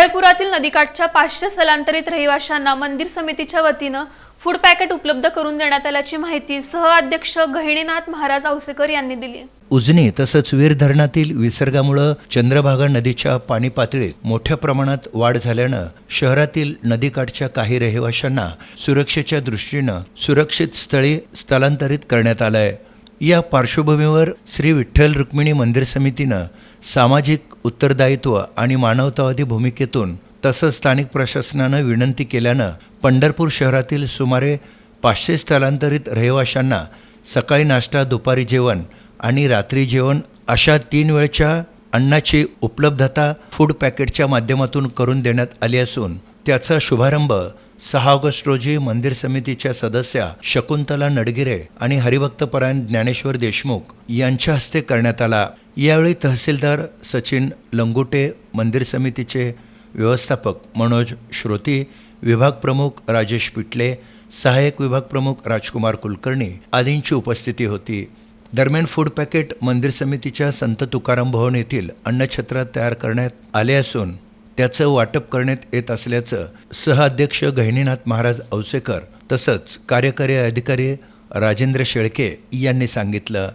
पंढरपुरातील नदीकाठच्या पाचशे स्थलांतरित रहिवाशांना मंदिर समितीच्या वतीनं फूड पॅकेट उपलब्ध करून देण्यात आल्याची माहिती सहअध्यक्ष गहिणीनाथ महाराज औसेकर यांनी दिली उजनी तसंच वीर धरणातील विसर्गामुळं चंद्रभागा नदीच्या पाणी पातळीत मोठ्या प्रमाणात वाढ झाल्यानं शहरातील नदीकाठच्या काही रहिवाशांना सुरक्षेच्या दृष्टीनं सुरक्षित स्थळी स्थलांतरित करण्यात आलंय. या पार्श्वभूमीवर श्री विठ्ठल रुक्मिणी मंदिर समितीनं सामाजिक उत्तरदायित्व आणि मानवतावादी भूमिकेतून तसंच स्थानिक प्रशासनानं विनंती केल्यानं पंढरपूर शहरातील सुमारे पाचशे स्थलांतरित रहिवाशांना सकाळी नाश्ता दुपारी जेवण आणि रात्री जेवण अशा तीन वेळच्या अन्नाची उपलब्धता फूड पॅकेटच्या माध्यमातून करून देण्यात आली असून त्याचा शुभारंभ सहा ऑगस्ट रोजी मंदिर समितीच्या सदस्या शकुंतला नडगिरे आणि हरिभक्तपरायण ज्ञानेश्वर देशमुख यांच्या हस्ते करण्यात आला. यावेळी तहसीलदार सचिन लंगुटे मंदिर समितीचे व्यवस्थापक मनोज श्रोती विभाग प्रमुख राजेश पिटले सहाय्यक विभाग प्रमुख राजकुमार कुलकर्णी आदींची उपस्थिती होती. दरम्यान फूड पॅकेट मंदिर समितीच्या संत तुकाराम भवन येथील अन्नछत्रात तयार करण्यात आले असून त्याचं वाटप करण्यात येत असल्याचं सहअध्यक्ष गहिनीनाथ महाराज औसेकर तसंच कार्यकारी अधिकारी राजेंद्र शेळके यांनी सांगितलं.